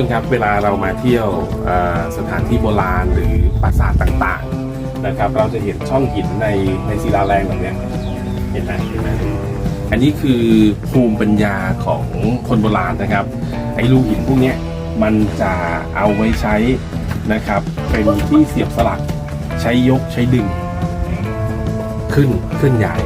คนครับเวลาเรามาเที่ยวสถานที่โบราณหรือปราสาทต่างๆนะครับ เราจะเห็นช่องหินในในศิลาแรงแบบนี้เห็นไหมเห็นไหมอันนี้คือภูมิปัญญาของคนโบราณนะครับ ไอ้ลูกหินพวกนี้มันจะเอาไว้ใช้นะครับ เป็นที่เสียบสลักใช้ยกใช้ดึง ขึ้นขึ้นใหญ่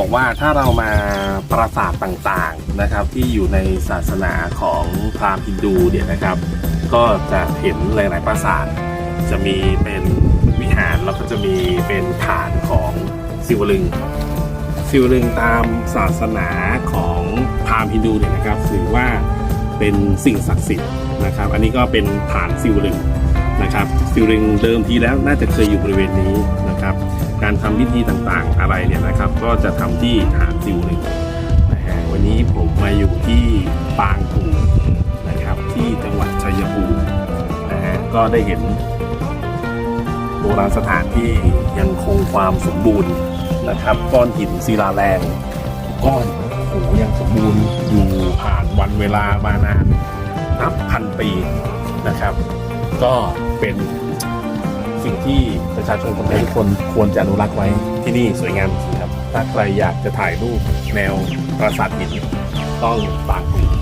บอกว่าถ้าเรามาปราสาทต่างๆนะครับ ที่อยู่ในศาสนาของพราหมณ์ฮินดูเนี่ยนะครับ ก็จะเห็นหลายๆปราสาทจะมีเป็นวิหารแล้วก็จะมีเป็นฐานของศิวลึงศิวลึงตามศาสนาของพราหมณ์ฮินดูเนี่ยนะครับถือว่าเป็นสิ่งศักดิ์สิทธิ์นะครับ อันนี้ก็เป็นฐานศิวลึงนะครับศิวลึงเดิมทีแล้วน่าจะเคยอยู่บริเวณนี้น การทำพิธีต่างๆอะไรเนี่ยนะครับ ก็จะทำที่ฐานศิวลึงนะฮะวันนี้ผมมาอยู่ที่ปางกูนะครับที่จังหวัดชัยภูมินะฮะก็ได้เห็นโบราณสถานที่ยังคงความสมบูรณ์นะครับ ก้อนหินศิลาแรงก้อนโอ้ยังสมบูรณ์อยู่ผ่านวันเวลามานานนับพันปีนะครับ ก็เป็น สิ่งที่ประชาชนคนไทยทุกคนควรจะอนุรักษ์ไว้ที่นี่สวยงามจริงครับ ถ้าใครอยากจะถ่ายรูปแนวปราสาทหินต้องบางกลุ่